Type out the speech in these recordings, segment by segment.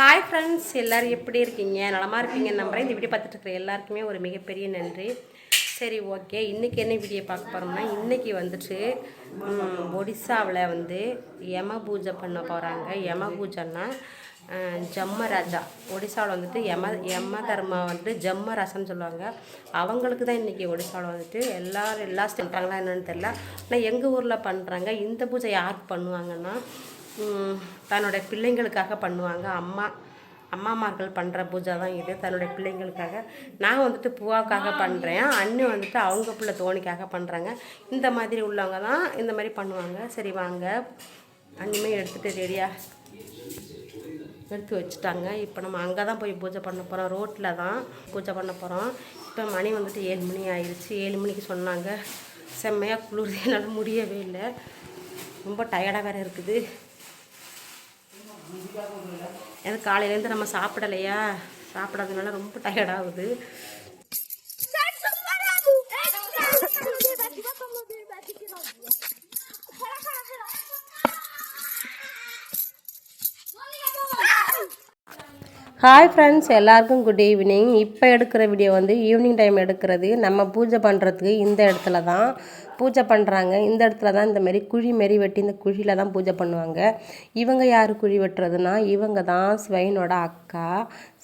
Hi friends எல்லோரும் எப்படி இருக்கீங்க? நலமாக இருக்கீங்க நம்புறேன். இந்த வீடியோ பார்த்துட்டு இருக்கிற எல்லாருக்குமே ஒரு மிகப்பெரிய நன்றி. சரி ஓகே இன்றைக்கி என்ன வீடியோ பார்க்க போகிறோம்னா இன்றைக்கி வந்துட்டு ஒடிசாவில் வந்து யம பூஜை பண்ண போகிறாங்க யம பூஜைன்னா ஜம்ம ராஜா. ஒடிசாவில் வந்துட்டு யம யம தர்மா வந்துட்டு ஜம்ம ஜம்மராசன்னு சொல்லுவாங்க. அவங்களுக்கு தான் இன்றைக்கி ஒடிசாவில் வந்துட்டு எல்லாரும் எல்லா பண்ணுறாங்களா என்னென்னு தெரில ஆனால் எங்கள் ஊரில் பண்ணுறாங்க இந்த பூஜை யாருக்கு பண்ணுவாங்கன்னா தன்னுடைய பிள்ளைங்களுக்காக பண்ணுவாங்க. அம்மா அம்மாமார்கள் பண்ணுற பூஜை தான் இது. தன்னுடைய பிள்ளைங்களுக்காக. நான் வந்துட்டு பூவாவுக்காக பண்ணுறேன் அண்ணன் வந்துட்டு அவங்க பிள்ளை தோணிக்காக பண்ணுறாங்க இந்த மாதிரி உள்ளவங்க தான் இந்த மாதிரி பண்ணுவாங்க. சரி வாங்க. அண்ணிமே எடுத்துகிட்டு ரெடியாக எடுத்து வச்சுட்டாங்க. இப்போ நம்ம அங்கே தான் போய் பூஜை பண்ண போகிறோம் ரோட்டில் தான் பூஜை பண்ண போகிறோம் இப்போ மணி வந்துட்டு ஏழு மணி ஆயிடுச்சு ஏழு மணிக்கு சொன்னாங்க. செம்மையாக குளிர். என்னால் முடியவே இல்லை. ரொம்ப டயர்டாக வேறு இருக்குது. ஏன்னா காலையிலேருந்து நம்ம சாப்பிடலையா? சாப்பிடாதனால ரொம்ப டயர்டாகுது ஹாய் ஃப்ரெண்ட்ஸ் எல்லாருக்கும் குட் ஈவினிங் இப்போ எடுக்கிற வீடியோ வந்து ஈவினிங் டைம் எடுக்கிறது. நம்ம பூஜை பண்ணுறதுக்கு இந்த இடத்துல தான் பூஜை பண்ணுறாங்க இந்த இடத்துல தான் இந்த மாதிரி குழி மாரி வெட்டி இந்த குழியில் தான் பூஜை பண்ணுவாங்க. இவங்க யார் குழி வெட்டுறதுனா இவங்க தான் ஸ்வைனோட அக்கா.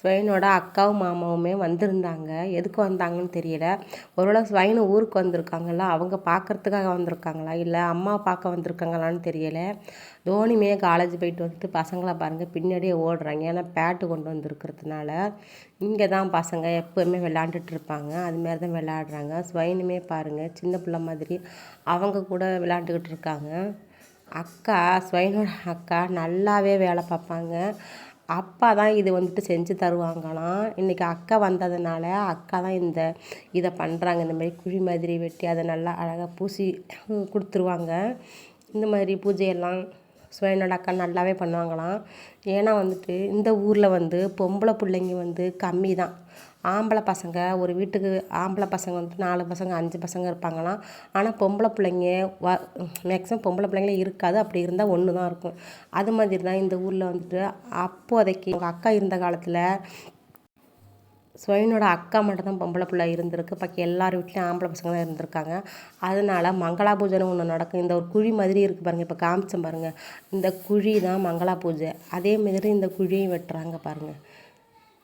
ஸ்வைனோட அக்காவும் மாமாவுமே வந்திருந்தாங்க. எதுக்கு வந்தாங்கன்னு தெரியல. ஒருவேளை ஸ்வைனு ஊருக்கு வந்திருக்காங்களா? அவங்க பார்க்கறதுக்காக வந்திருக்காங்களா? இல்லை அம்மா பார்க்க வந்திருக்காங்களான்னு தெரியல. தோனிமே காலேஜ் போயிட்டு வந்துட்டு பசங்களை பாருங்கள் பின்னாடியே ஓடுறாங்க. ஏன்னா பேட்டு கொண்டு வந்திருக்கிறதுனால இங்கே தான் பசங்க எப்போவுமே விளாண்டுட்டு இருப்பாங்க. அதுமாரி தான் விளையாடுறாங்க. ஸ்வைனுமே பாருங்கள் சின்ன பிள்ளை மாதிரி அவங்க கூட விளாண்டுக்கிட்டு இருக்காங்க. அக்கா ஸ்வைனோட அக்கா நல்லாவே வேலை பார்ப்பாங்க. அப்பா தான் இது வந்துட்டு செஞ்சு தருவாங்களாம் இன்றைக்கி அக்கா வந்ததுனால அக்கா தான் இந்த இதை பண்ணுறாங்க இந்த மாதிரி குழி மாதிரி வெட்டி அதை நல்லா அழகாக பூசி கொடுத்துருவாங்க. இந்த மாதிரி பூஜையெல்லாம் சுவைனோட அக்கா நல்லாவே பண்ணுவாங்களாம். ஏன்னா வந்துட்டு இந்த ஊரில் வந்து பொம்பளை பிள்ளைங்க வந்து கம்மி தான் ஆம்பளை பசங்க ஒரு வீட்டுக்கு ஆம்பளை பசங்க வந்துட்டு நாலு பசங்க அஞ்சு பசங்க இருப்பாங்களாம். ஆனால் பொம்பளை பிள்ளைங்க வ மேக்ஸிமம் பொம்பளை பிள்ளைங்களே இருக்காது. அப்படி இருந்தால் ஒன்று தான் இருக்கும். அது மாதிரி தான் இந்த ஊரில் வந்துட்டு அப்போதைக்கு எங்கள் அக்கா இருந்த காலத்தில் ஸ்வைனோட அக்கா மட்டும் தான் பொம்பளை பிள்ளை இருந்திருக்கு. பாக்கி எல்லார் வீட்லேயும் ஆம்பளை பசங்க தான் இருந்திருக்காங்க. அதனால் மங்களா பூஜைன்னு ஒன்று நடக்கும். இந்த ஒரு குழி மாதிரி இருக்குது பாருங்கள் இப்போ காமிச்சேன் பாருங்கள் இந்த குழி தான் மங்களா பூஜை. அதே மாதிரி இந்த குழியும் வெட்டுறாங்க பாருங்கள்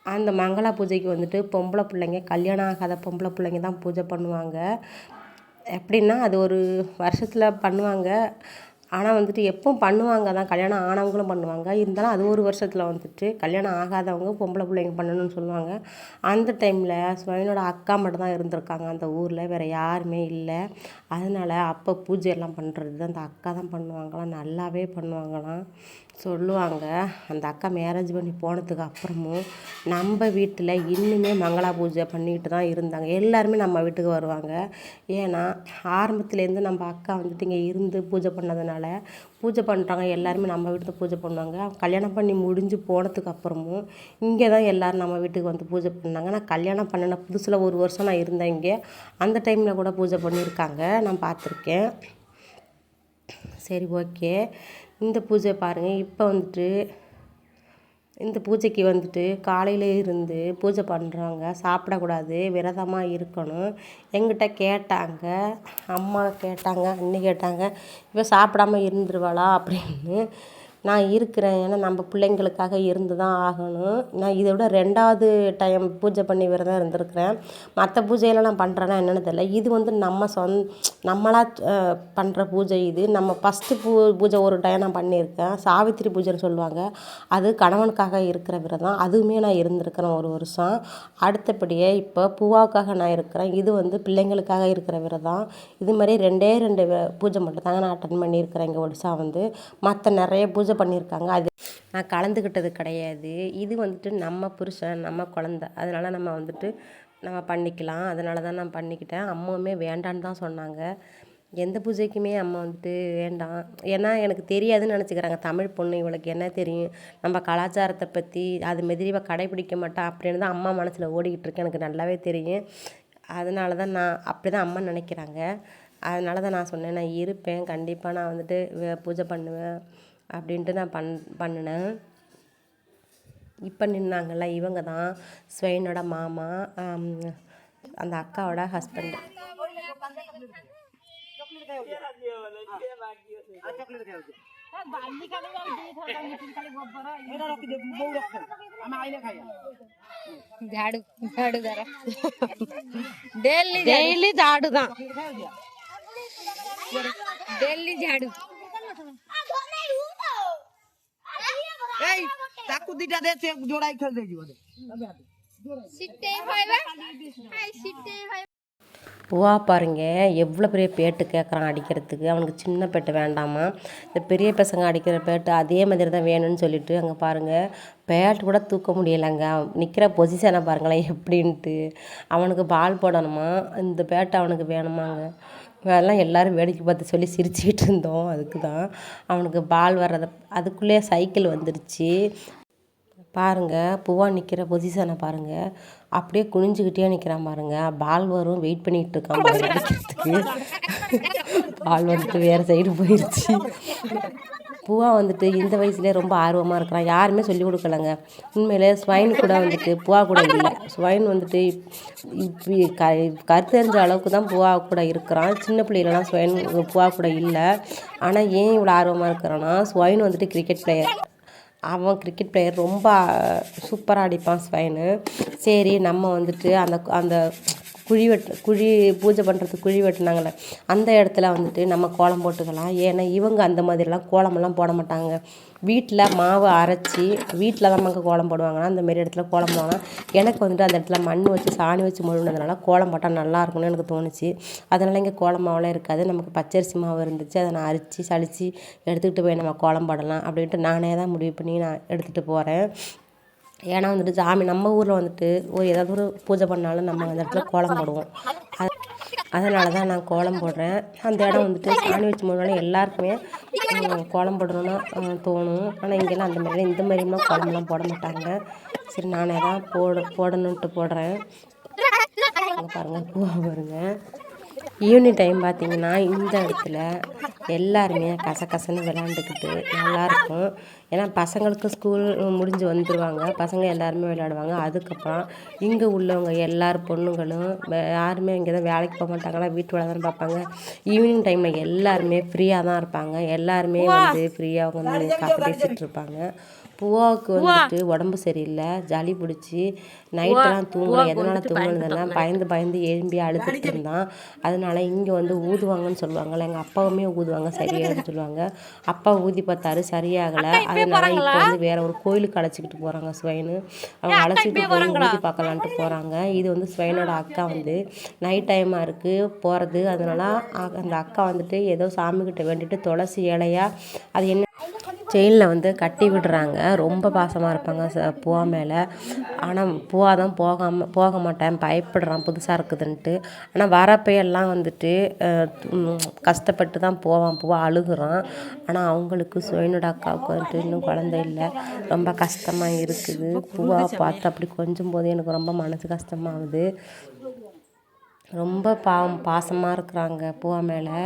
அந்த மங்களா பூஜைக்கு வந்துட்டு பொம்பளை பிள்ளைங்க கல்யாணம் ஆகாத பொம்பளை பிள்ளைங்க தான் பூஜை பண்ணுவாங்க. எப்படின்னா அது ஒரு வருஷத்தில் பண்ணுவாங்க. ஆனால் வந்துட்டு எப்பவும் பண்ணுவாங்க. தான் கல்யாணம் ஆனவங்களும் பண்ணுவாங்க. இருந்தாலும் அது ஒரு வருஷத்தில் வந்துட்டு கல்யாணம் ஆகாதவங்க பொம்பளை பிள்ளைங்க பண்ணணும்னு சொல்லுவாங்க. அந்த டைமில் ஸ்வைனோட அக்கா மட்டும் தான் இருந்திருக்காங்க அந்த ஊரில். வேறு யாருமே இல்லை. அதனால் அப்போ பூஜையெல்லாம் பண்ணுறது அந்த அக்கா தான் பண்ணுவாங்களாம். நல்லாவே பண்ணுவாங்களாம். சொல்லுவாங்க அந்த அக்கா மேரேஜ் பண்ணி போனதுக்கு அப்புறமும் நம்ம வீட்டில் இன்னுமே மங்களா பூஜை பண்ணிக்கிட்டு தான் இருந்தாங்க. எல்லாருமே நம்ம வீட்டுக்கு வருவாங்க. ஏன்னா ஆரம்பத்துலேருந்து நம்ம அக்கா வந்துட்டு இங்கே இருந்து பூஜை பண்ணதுனால பூஜை பண்ணுறாங்க எல்லாருமே நம்ம வீட்டுக்கு பூஜை பண்ணுவாங்க. கல்யாணம் பண்ணி முடிஞ்சு போனதுக்கு அப்புறமும் இங்கே தான் எல்லோரும் நம்ம வீட்டுக்கு வந்து பூஜை பண்ணாங்க. நான் கல்யாணம் பண்ணின புதுசில் ஒரு வருஷம் நான் இருந்தேன் இங்கே. அந்த டைமில் கூட பூஜை பண்ணியிருக்காங்க நான் பார்த்துருக்கேன். சரி ஓகே இந்த பூஜை பாருங்கள் இப்போ வந்துட்டு இந்த பூஜைக்கு வந்துட்டு காலையில இருந்து பூஜை பண்ணுறவங்க சாப்பிடக்கூடாது. விரதமாக இருக்கணும். எங்கிட்ட கேட்டாங்க. அம்மா கேட்டாங்க. அண்ணி கேட்டாங்க. இவள் சாப்பிடாம இருந்துருவாளா அப்படின்னு. நான் இருக்கிறேன். ஏன்னா நம்ம பிள்ளைங்களுக்காக இருந்து தான் ஆகணும். நான் இதை விட ரெண்டாவது டைம் பூஜை பண்ணி விரதம் இருந்திருக்கிறேன். மற்ற பூஜையெல்லாம் நான் பண்ணுறேன்னா என்னென்னு தெரியல. இது வந்து நம்ம சொந் நம்மளாக பண்ணுற பூஜை இது. நம்ம ஃபஸ்ட்டு பூ பூஜை ஒரு டைம் நான் பண்ணியிருக்கேன். சாவித்திரி பூஜைன்னு சொல்லுவாங்க. அது கணவனுக்காக இருக்கிற விரதம். அதுவுமே நான் இருந்திருக்கிறேன் ஒரு வருஷம். அடுத்தபடியே இப்போ பூவாவுக்காக நான் இருக்கிறேன். இது வந்து பிள்ளைங்களுக்காக இருக்கிற விரதம். இது மாதிரி ரெண்டே ரெண்டு பூஜை மட்டும் தாங்க நான் அட்டன் பண்ணியிருக்கிறேன் இங்கே ஒடிசா வந்து. மற்ற நிறைய பூஜை பண்ணியிருக்காங்க அது நான் கலந்துக்கிட்டது கிடையாது. இது வந்துட்டு நம்ம புருஷன் நம்ம குழந்த. அதனால் நம்ம வந்துட்டு நம்ம பண்ணிக்கலாம். அதனால தான் நான் பண்ணிக்கிட்டேன். அம்மாவுமே வேண்டான்னு தான் சொன்னாங்க. எந்த பூஜைக்குமே அம்மா வந்துட்டு வேண்டாம். ஏன்னா எனக்கு தெரியாதுன்னு நினச்சிக்கிறாங்க. தமிழ் பொண்ணு இவளுக்கு என்ன தெரியும்? நம்ம கலாச்சாரத்தை பற்றி அது மாதிரி இவ கடைபிடிக்க மாட்டா அப்படின்னு தான் அம்மா மனசில் ஓடிக்கிட்டு இருக்கு. எனக்கு நல்லாவே தெரியும். அதனால தான் நான் அப்படி தான் அம்மா நினைக்கிறாங்க. அதனால தான் நான் சொன்னேன். நான் இருப்பேன். கண்டிப்பாக நான் வந்துட்டு பூஜை பண்ணுவேன். அப்படின்ட்டு நான் பண் பண்ணினேன். இப்போ நின்னாங்கள்ல இவங்க தான் ஸ்வெயினோட மாமா அந்த அக்காவோட ஹஸ்பண்ட் ଝାଡୁ ଝାଡୁ ଦ୍ୱାରା ଡେଲି ଡେଲି ଝାଡୁ தான் ଡେଲି ଝାଡୁ এই চাকু দিটা দে জোড়াই খেলে দিয়ে দিব দে সিটটাই হয়। ভাই பூவா பாருங்க எவ்வளோ பெரிய பேட்டு கேட்குறான் அடிக்கிறதுக்கு. அவனுக்கு சின்ன பேட்டு வேண்டாமா? இந்த பெரிய பசங்க அடிக்கிற பேட்டு அதே மாதிரி தான் வேணும்னு சொல்லிட்டு அங்கே பாருங்கள் பேட் கூட தூக்க முடியலைங்க. நிற்கிற பொசிஷனை பாருங்களேன் எப்படின்ட்டு. அவனுக்கு பால் போடணுமா? இந்த பேட்டு அவனுக்கு வேணுமாங்க? அதெல்லாம் எல்லோரும் வேடிக்கை பார்த்து சொல்லி சிரிச்சுக்கிட்டு இருந்தோம். அதுக்கு தான் அவனுக்கு பால் வர்றத அதுக்குள்ளேயே சைக்கிள் வந்துருச்சு. பாருங்கள் பூவா நிற்கிற பொசிஷனை பாருங்கள் அப்படியே குனிஞ்சுக்கிட்டே நிற்கிறான் பாருங்க. பால் வரும் வெயிட் பண்ணிட்டு இருக்கான் பாருங்க. அடிக்கிறதுக்கு. பால் வந்துட்டு வேறு சைடு போயிடுச்சு பூவா வந்துட்டு இந்த வயசுலேயே ரொம்ப ஆர்வமாக இருக்கிறான் யாருமே சொல்லிக் கொடுக்கலங்க. உண்மையிலே ஸ்வைன் கூட வந்துட்டு பூவா கூட இல்லை. ஸ்வைன் வந்துட்டு இப்படி க கருத்தறிஞ்ச அளவுக்கு தான் பூவா கூட இருக்கிறான் சின்ன பிள்ளைகளெலாம் ஸ்வைன் பூவா கூட இல்லை. ஆனால் ஏன் இவ்வளோ ஆர்வமாக இருக்கிறான்னா ஸ்வைன் வந்துட்டு கிரிக்கெட் பிளேயர் அவன் கிரிக்கெட் பிளேயர் ரொம்ப சூப்பராக அடிப்பான் ஸ்வைனு. சரி நம்ம வந்துட்டு அந்த அந்த குழி வெட்டு குழி பூஜை பண்ணுறதுக்கு குழி வெட்டினாங்களே அந்த இடத்துல வந்துட்டு நம்ம கோலம் போட்டுக்கலாம். ஏன்னா இவங்க அந்த மாதிரிலாம் கோலமெல்லாம் போட மாட்டாங்க. வீட்டில் மாவு அரைச்சி வீட்டில் தான் நமக்கு கோலம் போடுவாங்கன்னா அந்தமாரி இடத்துல கோலம் போடுவாங்க எனக்கு வந்துட்டு அந்த இடத்துல மண் வச்சு சாணி வச்சு முழுனதுனால கோலம் போட்டால் நல்லா இருக்கும்னு எனக்கு தோணுச்சு. அதனால் இங்கே கோலம் மாவுலாம் இருக்காது. நமக்கு பச்சரிசி மாவு இருந்துச்சு அதை நான் அரிச்சு சளிச்சு எடுத்துக்கிட்டு போய் நம்ம கோலம் போடலாம் அப்படின்ட்டு நானே தான் முடிவு பண்ணி நான் எடுத்துகிட்டு போகிறேன் ஏன்னா வந்துட்டு சாமி நம்ம ஊரில் வந்துட்டு ஒரு ஏதாவது ஒரு பூஜை பண்ணாலும் நம்ம அந்த இடத்துல கோலம் போடுவோம். அது அதனால தான் நான் கோலம் போடுறேன். அந்த இடம் வந்துட்டு சாணி வச்சு முன்னாடி எல்லாருக்குமே கோலம் போடணும்னு தோணும். ஆனால் இங்கெல்லாம் அந்த மாதிரி இந்த மாதிரிலாம் கோலம்லாம் போட மாட்டாங்க. சரி நானே தான் போட போடணுன்ட்டு போடுறேன். பாருங்கள் பூவா பாருங்க. ஈவினிங் டைம் பார்த்தீங்கன்னா இந்த இடத்துல எல்லாருமே கசகசன்னு விளாண்டுக்கிட்டு நல்லாயிருக்கும். ஏன்னா பசங்களுக்கு ஸ்கூல் முடிஞ்சு வந்துடுவாங்க பசங்க எல்லாருமே விளையாடுவாங்க. அதுக்கப்புறம் இங்கே உள்ளவங்க எல்லார் பொண்ணுங்களும் யாருமே இங்கே தான் வேலைக்கு போக மாட்டாங்களா வீட்டு வேலை தான் பார்ப்பாங்க. ஈவினிங் டைமில் எல்லாருமே ஃப்ரீயாக தான் இருப்பாங்க. எல்லாருமே வந்து ஃப்ரீயாக வந்து கதை பேசிகிட்டு இருப்பாங்க. பூவாவுக்கு வந்துட்டு உடம்பு சரியில்லை சளி பிடிச்சி நைட்டெல்லாம் தூங்கல. எதனால் தூங்கினதுன்னா பயந்து பயந்து எழும்பி அழுதுட்டு இருந்தான். அதனால இங்கே வந்து ஊதுவாங்கன்னு சொல்லுவாங்கல்ல எங்கள் அப்பாவுமே ஊதுவாங்க சரியாகுன்னு சொல்லுவாங்க. அப்பா ஊதி பார்த்தாரு சரியாகலை. அதனால இப்போ வந்து வேற ஒரு கோயிலுக்கு அழைச்சிக்கிட்டு போகிறாங்க ஸ்வைனு. அவங்க அழைச்சிக்கிட்டு போய் ஊதி பார்க்கலான்ட்டு போகிறாங்க இது வந்து ஸ்வைனோட அக்கா வந்து நைட் டைமாக இருக்குது போகிறது அதனால அந்த அக்கா வந்துட்டு ஏதோ சாமிக்கிட்ட வேண்டிட்டு துளசி இலையா அது என்ன செயினில் வந்து கட்டி விடுறாங்க. ரொம்ப பாசமாக இருப்பாங்க ச பூவா மேலே. ஆனால் பூவா தான் போகாமல் போக மாட்டேன். பயப்படுறான். புதுசாக இருக்குதுன்ட்டு. ஆனால் வரப்பையெல்லாம் வந்துட்டு கஷ்டப்பட்டு தான் போவான். பூவா அழுகுறான். ஆனால் அவங்களுக்கு சுயனோட அக்காவுக்கு வந்துட்டு இன்னும் குழந்தை இல்லை. ரொம்ப கஷ்டமாக இருக்குது. பூவா பார்த்து அப்படி கொஞ்சம் போது எனக்கு ரொம்ப மனசு கஷ்டமாகுது. ரொம்ப பாவம் பாசமாக இருக்கிறாங்க பூவா மேலே.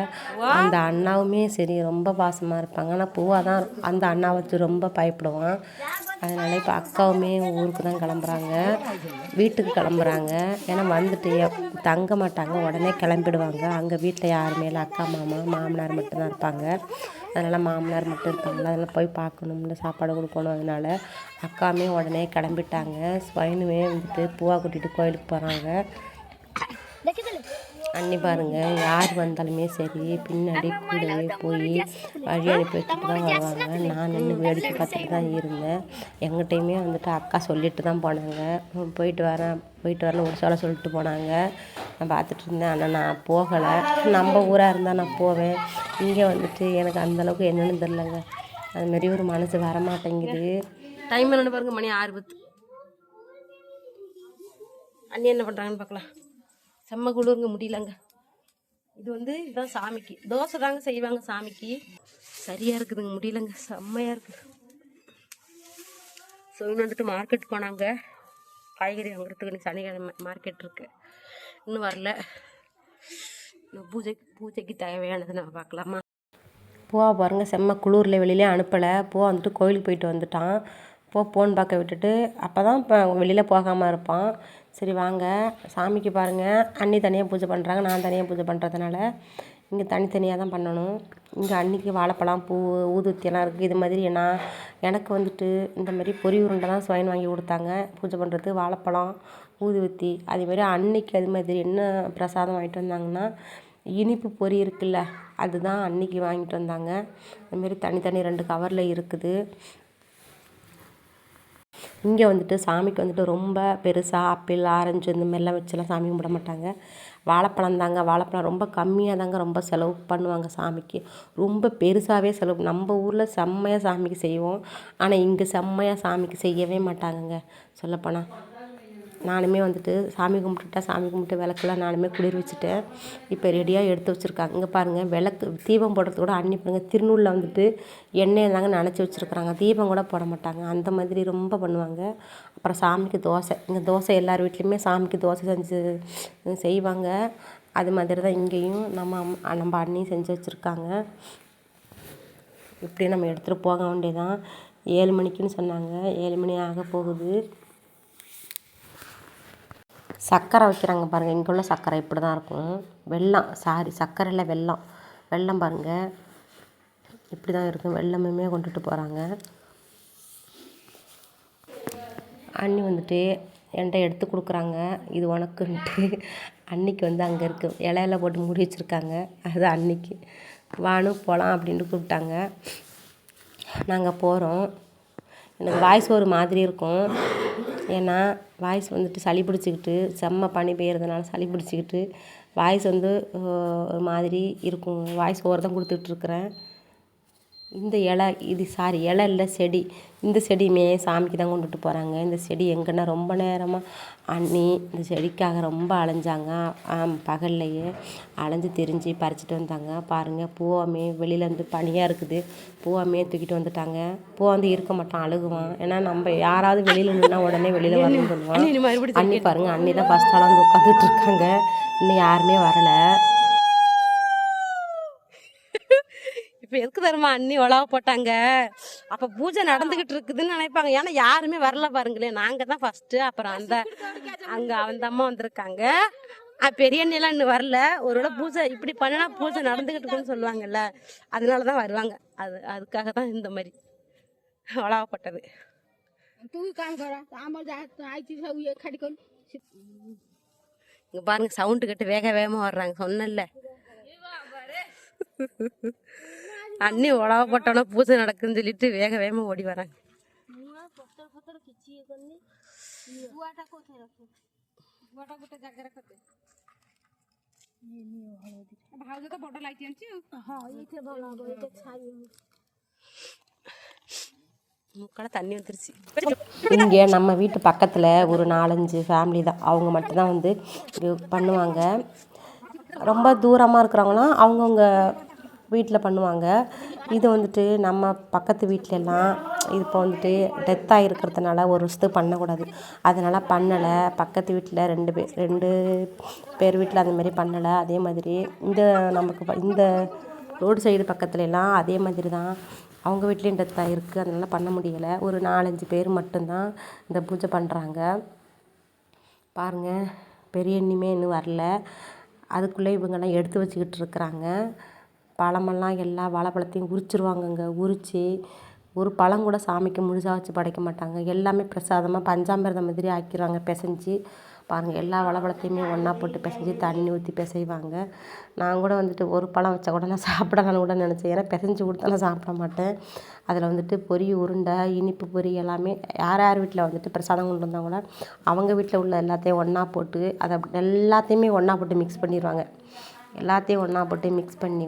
அந்த அண்ணாவுமே சரி ரொம்ப பாசமாக இருப்பாங்க. ஆனால் பூவா தான் அந்த அண்ணாவை வச்சு ரொம்ப பயப்படுவான். அதனால இப்போ அக்காவுமே ஊருக்கு தான் கிளம்புறாங்க. வீட்டுக்கு கிளம்புறாங்க. ஏன்னா வந்துட்டு தங்க மாட்டாங்க. உடனே கிளம்பிடுவாங்க. அங்கே வீட்டில் யாருமே இல்லை அக்கா மாமா மாமனார் மட்டும்தான் இருப்பாங்க. அதனால் மாமனார் மட்டும் இருக்காங்க அதெல்லாம் போய் பார்க்கணும்னு சாப்பாடு கொடுக்கணும். அதனால அக்காவுமே உடனே கிளம்பிட்டாங்க. ஸ்வைனுமே வந்துட்டு பூவா கூட்டிகிட்டு கோயிலுக்கு போகிறாங்க அண்ணி பாருங்க. யார் வந்தாலுமே சரி பின்னாடி கூடவே போய் வழி அனுப்பி வச்சுட்டு தான் வருவாங்க. நான் நின்று வேடிக்கை பார்த்துட்டு தான் இருந்தேன். எங்கிட்டையுமே வந்துட்டு அக்கா சொல்லிட்டு தான் போனாங்க. "ம், போயிட்டு வரேன். போயிட்டு வரேன் ஒரு சொல்ல சொல்லிட்டு போனாங்க. நான் பார்த்துட்டு இருந்தேன். ஆனால் நான் போகலை. நம்ம ஊராக இருந்தால் நான் போவேன். இங்கே வந்துட்டு எனக்கு அந்தளவுக்கு என்னென்னு தெரிலங்க அதுமாரி ஒரு மனசு வர மாட்டேங்குது டைம் என்ன பாருங்க மணி ஆறு பத்து. அண்ணி என்ன பண்ணுறாங்கன்னு பார்க்கலாம். செம்ம குளிருங்க முடியலங்க. இது வந்து இதுதான் சாமிக்கு. தோசை தாங்க செய்வாங்க சாமிக்கு. சரியாக இருக்குதுங்க முடியலங்க. செம்மையாக இருக்குது ஸோ இன்னும் வந்துட்டு மார்க்கெட் போனாங்க. காய்கறி வாங்குறதுக்கு இன்னைக்கு சனிக்கிழமை மார்க்கெட் இருக்கு. இன்னும் வரல. இன்னும் பூஜை பூஜைக்கு தேவையானது நம்ம பார்க்கலாமா? பூவா பாருங்க செம்ம குளூரில் வெளியிலே அனுப்பலை. பூவா வந்துட்டு கோயிலுக்கு போயிட்டு வந்துட்டான். போ ஃபோன் பார்க்க விட்டுட்டு அப்போ தான் இப்போ வெளியில் போகாமல் இருப்பான். சரி வாங்க சாமிக்கு பாருங்கள் அண்ணி தனியாக பூஜை பண்ணுறாங்க நான் தனியாக பூஜை பண்ணுறதுனால இங்கே தனித்தனியாக தான் பண்ணணும். இங்கே அன்றைக்கி வாழைப்பழம் பூ ஊதுத்தியெல்லாம் இருக்குது இது மாதிரி நான் எனக்கு வந்துட்டு இந்த மாதிரி பொரி உருண்டை தான் சுவைன் வாங்கி கொடுத்தாங்க. பூஜை பண்ணுறதுக்கு வாழைப்பழம் ஊதுவத்தி அதேமாதிரி அன்னைக்கு அது மாதிரி என்ன பிரசாதம் வாங்கிட்டு வந்தாங்கன்னா இனிப்பு பொரி இருக்குல்ல அதுதான் அன்னைக்கு வாங்கிட்டு வந்தாங்க. அதுமாரி தனித்தனி ரெண்டு கவரில் இருக்குது. இங்கே வந்துட்டு சாமிக்கு வந்துட்டு ரொம்ப பெருசாக ஆப்பிள் ஆரஞ்சு இந்த மாதிரிலாம் வச்சுலாம் சாமி கும்பிட மாட்டாங்க. வாழைப்பழம் தாங்க. வாழைப்பழம் ரொம்ப கம்மியாக தாங்க ரொம்ப செலவு பண்ணுவாங்க சாமிக்கு. ரொம்ப பெருசாகவே செலவு. நம்ம ஊரில் செம்மையாக சாமிக்கு செய்வோம். ஆனால் இங்கே செம்மையாக சாமிக்கு செய்யவே மாட்டாங்கங்க. சொல்லப்போனால் நானுமே வந்துட்டு சாமி கும்பிட்டுட்டா சாமி கும்பிட்டு விளக்குலாம் நானுமே குளிர் வச்சுட்டேன் இப்போ ரெடியாக எடுத்து வச்சுருக்காங்க. இங்கே பாருங்கள் விளக்கு தீபம் போடுறது கூட அன்னி பாருங்க திருநூலில் வந்துட்டு எண்ணெய் தாங்க நனைச்சி வச்சுருக்குறாங்க. தீபம் கூட போட மாட்டாங்க. அந்த மாதிரி ரொம்ப பண்ணுவாங்க. அப்புறம் சாமிக்கு தோசை. இங்கே தோசை எல்லார் வீட்லேயுமே சாமிக்கு தோசை செஞ்சு செய்வாங்க. அது மாதிரி தான் இங்கேயும் நம்ம நம்ம அண்ணி செஞ்சு வச்சுருக்காங்க. இப்படியே நம்ம எடுத்துகிட்டு போக வேண்டியதான் ஏழு மணிக்குன்னு சொன்னாங்க. ஏழு மணி ஆக போகுது. சர்க்கரை வைக்கிறாங்க பாருங்கள் இங்கே உள்ள சர்க்கரை இப்படி தான் இருக்கும். வெல்லம் சாரி சர்க்கரையில் வெல்லம் வெல்லம் பாருங்கள் இப்படி தான் இருக்கும். வெள்ளமுமே கொண்டுட்டு போகிறாங்க அண்ணி வந்துட்டு என்கிட்ட எடுத்து கொடுக்குறாங்க. இது உனக்குன்ட்டு. அன்னைக்கு வந்து அங்கே இருக்கு. இலையில போட்டு மூடி வச்சுருக்காங்க. அது அன்னிக்கு. வானு போகலாம் அப்படின்ட்டு கூப்பிட்டாங்க. நாங்கள் போகிறோம் எனக்கு வாய்ஸ் ஒரு மாதிரி இருக்கும். ஏன்னா வாய்ஸ் வந்துட்டு சளி பிடிச்சிக்கிட்டு செம்ம பனி பெய்கிறதுனால சளி பிடிச்சிக்கிட்டு வாய்ஸ் வந்து ஒரு மாதிரி இருக்கும். வாய்ஸ் ஓவர் தான் கொடுத்துட்ருக்குறேன் இந்த இலை இது சாரி இலை இல்லை செடி. இந்த செடியுமே சாமிக்கு தான் கொண்டுட்டு போகிறாங்க இந்த செடி எங்கன்னா ரொம்ப நேரமாக அண்ணி இந்த செடிக்காக ரொம்ப அலைஞ்சாங்க. பகல்லையே அலைஞ்சு திரிஞ்சு பறிச்சிட்டு வந்தாங்க. பாருங்கள் பூவாமே வெளியிலேருந்து பனியாக இருக்குது. பூவாமே தூக்கிட்டு வந்துட்டாங்க. பூ வந்து இருக்க மாட்டான் அழுகுவான். ஏன்னா நம்ம யாராவது வெளியில் நின்னா உடனே வெளியில் வரணும்னு சொல்லுவான். அண்ணி பாருங்கள் அண்ணி தான் ஃபஸ்ட் வந்து உட்காந்துட்டு இருக்காங்க. இன்னும் யாருமே வரலை. இப்போ எதுக்கு தருமா அண்ணி உழவ போட்டாங்க. அப்போ பூஜை நடந்துகிட்டு இருக்குதுன்னு நினைப்பாங்க. ஏன்னா யாருமே வரல பாருங்களேன். நாங்கள் தான் ஃபஸ்ட்டு அப்புறம் அந்த அங்கே அந்த அம்மா வந்திருக்காங்க. பெரிய அண்ணிலாம் இன்னும் வரல. ஒருவேளை பூஜை இப்படி பண்ணினா பூஜை நடந்துகிட்டு இருக்குன்னு சொல்லுவாங்கல்ல. அதனால தான் வருவாங்க. அது அதுக்காக தான் இந்த மாதிரி உழவப்பட்டது இங்கே பாருங்க சவுண்டு கட்டு வேக வேகமாக வர்றாங்க. சொன்னல அண்ணி உழவ போட்டோன்னா பூஜை நடக்குன்னு சொல்லிட்டு வேக வேகமாக ஓடி வராங்க. முக்கால தண்ணி வந்துருச்சு. இங்கே நம்ம வீட்டு பக்கத்தில் ஒரு நாலஞ்சு ஃபேமிலி தான். அவங்க மட்டும்தான் வந்து பண்ணுவாங்க. ரொம்ப தூரமாக இருக்கிறவங்களாம் அவங்கவுங்க வீட்டில் பண்ணுவாங்க. இது வந்துட்டு நம்ம பக்கத்து வீட்டிலலாம் இப்போ வந்துட்டு டெத் ஆகிருக்கிறதுனால ஒரு வருஷத்துக்கு பண்ணக்கூடாது. அதனால் பண்ணலை. பக்கத்து வீட்டில் ரெண்டு பேர் ரெண்டு பேர் வீட்டில் அந்த மாதிரி பண்ணலை. அதே மாதிரி இந்த நமக்கு இந்த ரோடு சைடு பக்கத்துலலாம் அதே மாதிரி தான். அவங்க வீட்லேயும் டெத் ஆகிருக்கு அதனால் பண்ண முடியலை. ஒரு நாலஞ்சு பேர் மட்டும்தான் இந்த பூஜை பண்ணுறாங்க. பாருங்கள் பெரிய எண்ணிமே இன்னும் வரல. அதுக்குள்ளே இவங்கெல்லாம் எடுத்து வச்சுக்கிட்டு இருக்கிறாங்க. பழமெல்லாம் எல்லா வாழைப்பழத்தையும் உரிச்சிருவாங்கங்க. உரித்து ஒரு பழம் கூட சாமிக்கு முழுசாக வச்சு படைக்க மாட்டாங்க. எல்லாமே பிரசாதமாக பஞ்சாமிர்தம் மாதிரி ஆக்கிடுவாங்க. பிசைஞ்சு பாருங்கள் எல்லா வாழைப்பழத்தையுமே ஒன்றா போட்டு பிசைஞ்சு தண்ணி ஊற்றி பிசைவாங்க. நான் கூட வந்துட்டு ஒரு பழம் வச்சா கூட நான் சாப்பிடலான்னு கூட நினச்சேன். ஏன்னா பிசைஞ்சு கொடுத்தா நான் சாப்பிட மாட்டேன். அதில் வந்துட்டு பொரி உருண்டை இனிப்பு பொரி எல்லாமே யார் யார் வீட்டில் வந்துட்டு பிரசாதம் கொண்டு வந்தாங்களோ அவங்க வீட்டில் உள்ள எல்லாத்தையும் ஒன்றா போட்டு அதை எல்லாத்தையுமே ஒன்றா போட்டு மிக்ஸ் பண்ணிடுவாங்க எல்லாத்தையும் ஒன்றா போட்டு மிக்ஸ் பண்ணி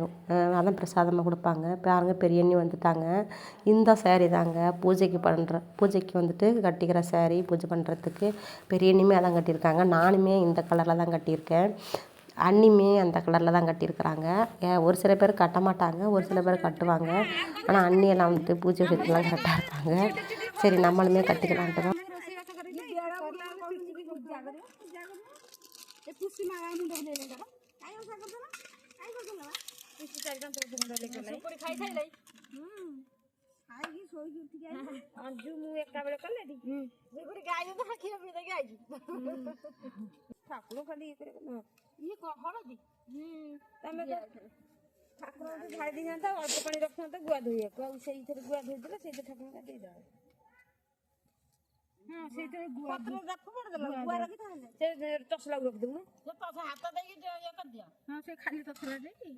அதான் பிரசாதமாக கொடுப்பாங்க. பாருங்க பெரிய அண்ணி வந்துட்டாங்க. இந்த சேரீ தாங்க பூஜைக்கு பண்ணுற பூஜைக்கு வந்துட்டு கட்டிக்கிற சேரீ பூஜை பண்ணுறதுக்கு பெரிய அண்ணியுமே அதான் கட்டியிருக்காங்க. நானுமே இந்த கலரில் தான் கட்டியிருக்கேன். அண்ணியுமே அந்த கலரில் தான் கட்டியிருக்கிறாங்க. ஒரு சில பேர் கட்ட மாட்டாங்க ஒரு சில பேர் கட்டுவாங்க. ஆனால் அண்ணியெல்லாம் வந்துட்டு பூஜை விஷயத்துலாம் கரெக்டாக இருப்பாங்க சரி நம்மளுமே கட்டிக்கலான்ட்டு தான். पुष्टि मागा मुंडो ले लेगा ମୁଁ ଗୋଟେ ଗାଈ ତ କ୍ଷୀର ପିଇ ଦେଇକି ଆଇଛୁ ଠାକୁର ଖାଲି ଇଏ କରିବ ଇଏ କଣ ହଳଦୀ ତମେ ତ ଠାକୁରଙ୍କୁ ଢାଳି ଦେଇଥାନ୍ତା ଅଳ୍ପ ପାଣି ରଖିଥାନ୍ତା ଗୁଆ ଧୋଇବାକୁ ଆଉ ସେଇଥିରେ ଗୁଆ ଧୋଇଦେଲେ ସେଇଥିରେ ଠାକୁରଙ୍କୁ ଦେଇଦବ ହଁ ସେଇଥିରେ ଗୁଆ ଗୁଆ ରଖିଥାନ୍ତେ ସେ ତସଲାକୁ ରଖିଦେବୁ ନା ହାତ ଦେଇକି ଇଏ କରିଦିଅ ହଁ ସେ ଖାଲି ତସଲା ଦେଇକି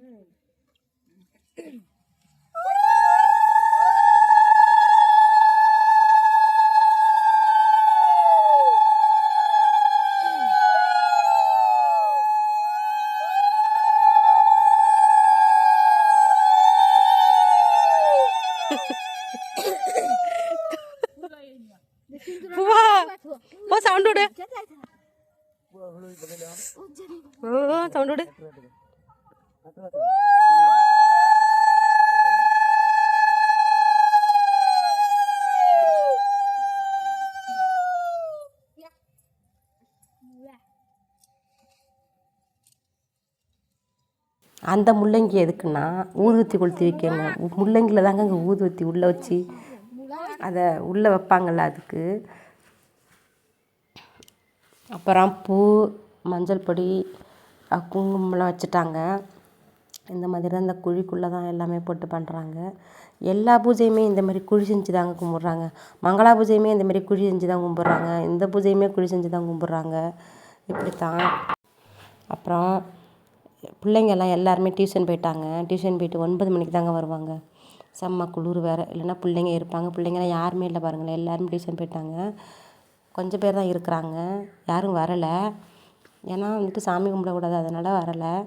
அந்த முள்ளங்கி எதுக்குன்னா ஊதுவத்தி கொளுத்தி வைக்கங்க முள்ளங்கியில் தாங்க அங்கே ஊதுவத்தி உள்ளே வச்சு அதை உள்ளே வைப்பாங்கள்ல அதுக்கு. அப்புறம் பூ மஞ்சள் பொடி குங்குமம்லாம் வச்சுட்டாங்க. இந்த மாதிரி தான் இந்த குழிக்குள்ளே தான் எல்லாமே போட்டு பண்ணுறாங்க எல்லா பூஜையுமே இந்த மாதிரி குழி செஞ்சு தாங்க கும்பிட்றாங்க. மங்களா பூஜையுமே இந்த மாதிரி குழி செஞ்சு தான் கும்பிட்றாங்க. இந்த பூஜையுமே குழி செஞ்சு தான் கும்பிட்றாங்க. இப்படி தான் அப்புறம் பிள்ளைங்க எல்லாம் எல்லாருமே டியூஷன் போயிட்டாங்க. டியூஷன் போயிட்டு ஒன்பது மணிக்கு தாங்க வருவாங்க. செம்ம குளிர் வேறு. இல்லைன்னா பிள்ளைங்க இருப்பாங்க. பிள்ளைங்கலாம் யாருமே இல்லை பாருங்களேன். எல்லாருமே டியூஷன் போயிட்டாங்க. கொஞ்சம் பேர் தான் இருக்கிறாங்க. யாரும் வரலை. ஏன்னா வந்துட்டு சாமி கும்பிடக்கூடாது. அதனால் வரலை.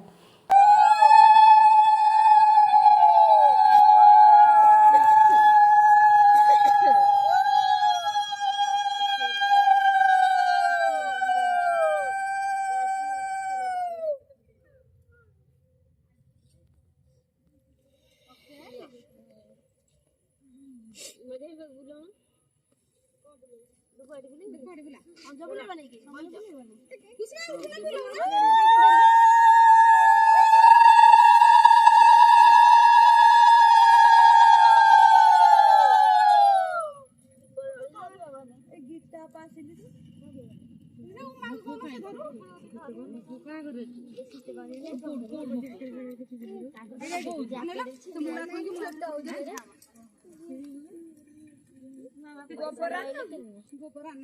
গোপরান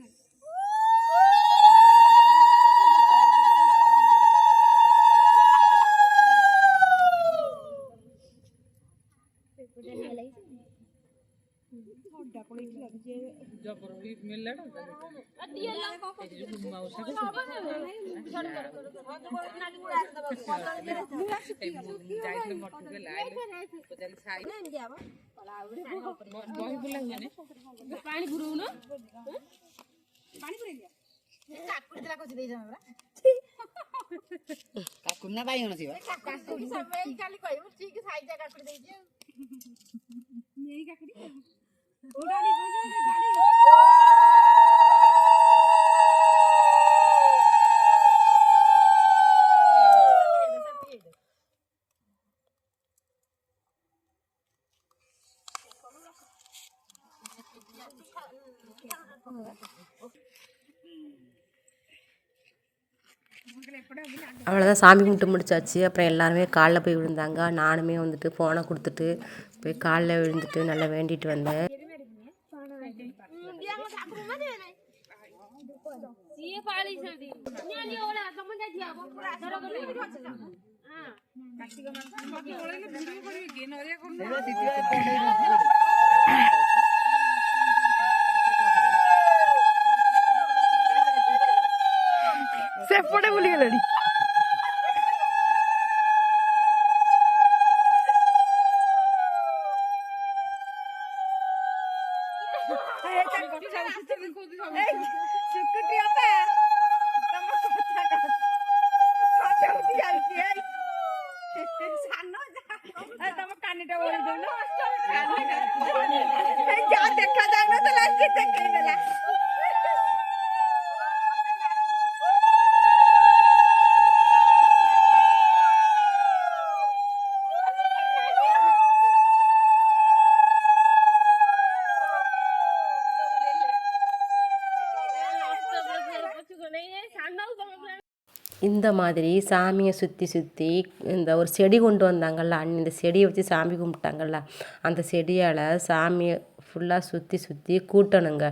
और डेकोरेटिव अभी जे जब भी मिल लेना दिया ला को को मौसा को छोड़ करो करो बहुत नाली को आ दबा पूरा सुखी जाई मत के लाए पतल साई ना जावा बही बुला ने पानी बुरो ना पानी बुरे दिया काकुड़ी तला को दे जा हमरा काकुड़ी ना बाई होना थी काकुड़ी सब काली कोई ठीक साइज काकुड़ी दे दियो मेरी काकुड़ी அவ்வளோதான் சாமி கும்பிட்டு முடிச்சாச்சு. அப்புறம் எல்லாருமே காலில் போய் விழுந்தாங்க. நானுமே வந்துட்டு ஃபோனை கொடுத்துட்டு போய் காலில் விழுந்துட்டு நல்லா வேண்டிட்டு வந்தேன். ସେପଟେ ବୁଲିଗଲେଣି ତମ पानीटा ओळी देऊ ना जा देखा जाय ना तर लास्ट देखा केलेला இந்த மாதிரி சாமியை சுற்றி சுற்றி இந்த ஒரு செடி கொண்டு வந்தாங்கல்ல அண்ணி இந்த செடியை வச்சு சாமி கும்பிட்டாங்கல்ல அந்த செடியால் சாமியை ஃபுல்லாக சுற்றி சுற்றி கூட்டணுங்க.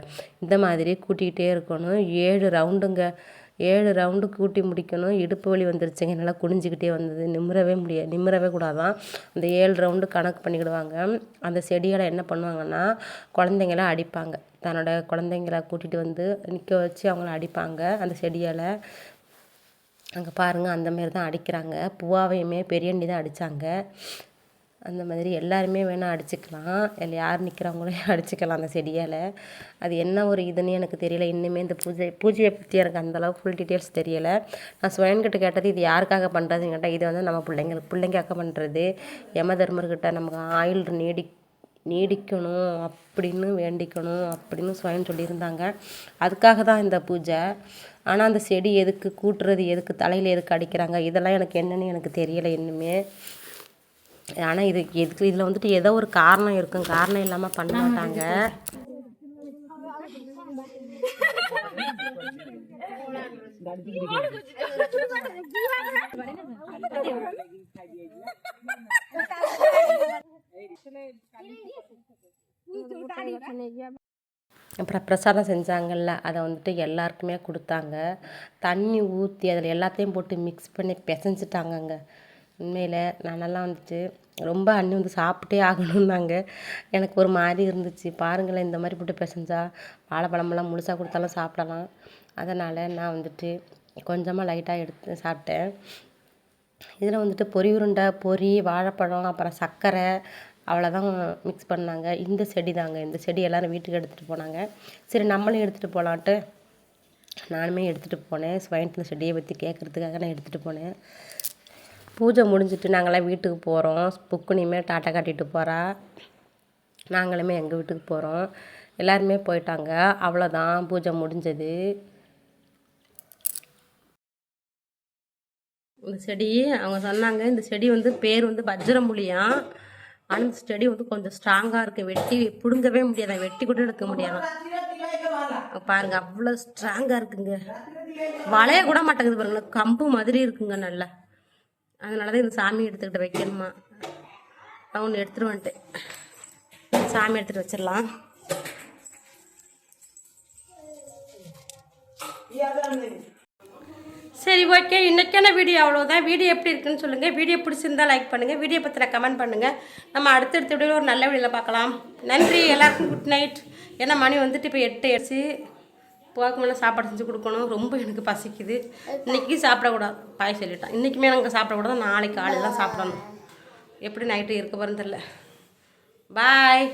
இந்த மாதிரி கூட்டிக்கிட்டே இருக்கணும். ஏழு ரவுண்டுங்க. ஏழு ரவுண்டு கூட்டி முடிக்கணும். இடுப்பு வலி வந்துருச்சுங்க. என்னால் குனிஞ்சிக்கிட்டே வந்தது. நிம்மறவே முடியாது நிம்மறவே கூடாதான். அந்த ஏழு ரவுண்டு கணக்கு பண்ணிக்கிடுவாங்க. அந்த செடியால் என்ன பண்ணுவாங்கன்னா குழந்தைங்கள அடிப்பாங்க. தன்னோட குழந்தைங்கள கூட்டிகிட்டு வந்து நிற்க வச்சு அவங்கள அடிப்பாங்க. அந்த செடியால் அங்கே பாருங்கள் அந்த மாரி தான் அடிக்கிறாங்க. பூவாவையுமே பெரியண்டி தான் அடித்தாங்க அந்த மாதிரி எல்லாருமே வேணால் அடிச்சுக்கலாம். இல்லை யார் நிற்கிறவங்களையும் அடிச்சுக்கலாம் அந்த செடியால். அது என்ன ஒரு இதுன்னு எனக்கு தெரியல. இன்னுமே இந்த பூஜை பூஜையை பற்றி எனக்கு அந்தளவுக்கு ஃபுல் டீட்டெயில்ஸ் தெரியலை. நான் சுயன்கிட்ட கேட்டது இது யாருக்காக பண்ணுறதுன்னு கேட்டால் இது வந்து நம்ம பிள்ளைங்களுக்கு பிள்ளைங்காக பண்ணுறது யம தர்மர்கிட்ட நமக்கு ஆயுள் நீடி நீடிக்கணும் அப்படின்னு வேண்டிக்கணும் அப்படின்னு சுயன் சொல்லியிருந்தாங்க. அதுக்காக தான் இந்த பூஜை. ஆனால் அந்த செடி எதுக்கு கூட்டுறது எதுக்கு தலையில் எதுக்கு அடிக்கிறாங்க? இதெல்லாம் எனக்கு என்னன்னு எனக்கு தெரியலை இன்னுமே. ஆனால் இது எதுக்கு இதில் வந்துட்டு ஏதோ ஒரு காரணம் இருக்கும். காரணம் இல்லாமல் பண்ண மாட்டாங்க. அப்புறம் பிரசாதம் செஞ்சாங்கல்ல அதை வந்துட்டு எல்லாருக்குமே கொடுத்தாங்க. தண்ணி ஊற்றி அதில் எல்லாத்தையும் போட்டு மிக்ஸ் பண்ணி பிசைஞ்சிட்டாங்கங்க. உண்மையில் நானெல்லாம் வந்துட்டு ரொம்ப அண்ணி வந்து சாப்பிட்டே ஆகணும்னாங்க. எனக்கு ஒரு மாதிரி இருந்துச்சு. பாருங்களேன் இந்த மாதிரி போட்டு பிசைஞ்சா வாழைப்பழமெல்லாம் முழுசாக கொடுத்தாலும் சாப்பிடலாம். அதனால் நான் வந்துட்டு கொஞ்சமாக லைட்டாக எடுத்து சாப்பிட்டேன். இதில் வந்துட்டு பொரி உருண்டை பொரி வாழைப்பழம் அப்புறம் சர்க்கரை அவ்வளோதான் மிக்ஸ் பண்ணாங்க. இந்த செடி தாங்க. இந்த செடி எல்லோரும் வீட்டுக்கு எடுத்துகிட்டு போனாங்க. சரி நம்மளும் எடுத்துகிட்டு போகலான்ட்டு நானுமே எடுத்துகிட்டு போனேன். ஸ்வைன்ட்டு செடியை பற்றி கேட்குறதுக்காக நான் எடுத்துகிட்டு போனேன். பூஜை முடிஞ்சிட்டு நாங்களாம் வீட்டுக்கு போகிறோம் புக்குனியுமே டாட்டா காட்டிட்டு போகிறா நாங்களுமே எங்கள் வீட்டுக்கு போகிறோம் எல்லாருமே போயிட்டாங்க. அவ்வளோதான் பூஜை முடிஞ்சது. இந்த செடி அவங்க சொன்னாங்க இந்த செடி வந்து பேர் வந்து வஜ்ரமுலியாம் ஆனால் இந்த செடி வந்து கொஞ்சம் ஸ்ட்ராங்காக இருக்குது வெட்டி பிடுங்கவே முடியாது. வெட்டி கூட எடுக்க முடியாதான் பாருங்க அவ்வளோ ஸ்ட்ராங்காக இருக்குங்க. வளைய கூட மாட்டேங்குது பாருங்க. கம்பு மாதிரி இருக்குங்க நல்லா. அதனால தான் இந்த சாமி எடுத்துக்கிட்டு வைக்கணுமா. அவனு எடுத்துகிட்டு எடுத்துட்டு வந்துட்டேன். சாமி எடுத்துகிட்டு வச்சிடலாம். சரி ஓகே இன்றைக்கான வீடியோ அவ்வளோதான் வீடியோ எப்படி இருக்குன்னு சொல்லுங்கள் வீடியோ பிடிச்சிருந்தால் லைக் பண்ணுங்கள் வீடியோ பற்றின கமெண்ட் பண்ணுங்கள் நம்ம அடுத்தடுத்த வீடியோ ஒரு நல்ல வீடியோவில் பார்க்கலாம். நன்றி. எல்லாருக்கும் குட் நைட் ஏன்னா மணி வந்துட்டு இப்போ எட்டு ஆயிடுச்சு. போக்கு மேலே சாப்பாடு செஞ்சு கொடுக்கணும். ரொம்ப எனக்கு பசிக்குது. இன்றைக்கி சாப்பிடக்கூடாது பாய் சொல்லிட்டான். இன்றைக்குமே நாங்கள் சாப்பிடக்கூடாது நாளைக்கு காலையில் தான் சாப்பிடணும். எப்படி நைட்டு இருக்க போகிறேன்னு தெரில பாய்